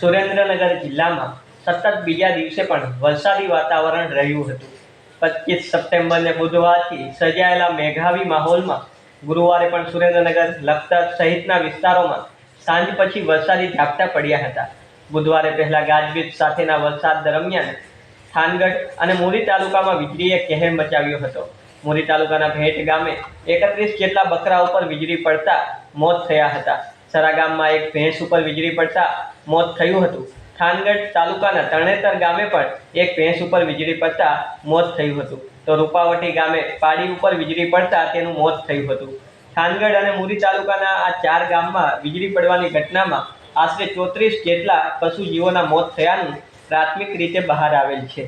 સુરેન્દ્રનગર જિલ્લામાં સતત બીજા દિવસે પણ વરસાદી વાતાવરણ રહ્યું હતું. પચીસ સપ્ટેમ્બરને બુધવારથી સર્જાયેલા મેઘાવી માહોલમાં ગુરુવારે પણ સુરેન્દ્રનગર લખતર સહિતના વિસ્તારોમાં સાંજ પછી વરસાદી ઝાપટા પડ્યા હતા. બુધવારે પહેલા ગાજવીજ સાથેના વરસાદ દરમિયાન થાનગઢ અને મુરી તાલુકામાં વીજળીએ કહેર મચાવ્યો હતો. મુરી તાલુકાના ભેટ ગામે એકત્રીસ જેટલા બકરા ઉપર વીજળી પડતા મોત થયા હતા. સરા ગામમાં એક ભેંસ ઉપર વીજળી પડતા મોત થયું હતું. થાનગઢ તાલુકાના તરણેતર ગામે પણ એક ભેંસ ઉપર વીજળી પડતા મોત થયું હતું. તો રૂપાવટી ગામે પાડી ઉપર વીજળી પડતા તેનું મોત થયું હતું. થાનગઢ અને મુરી તાલુકાના આ ચાર ગામમાં વીજળી પડવાની ઘટનામાં આશરે ચોત્રીસ જેટલા પશુજીવોના મોત થયાનું પ્રાથમિક રીતે બહાર આવેલ છે.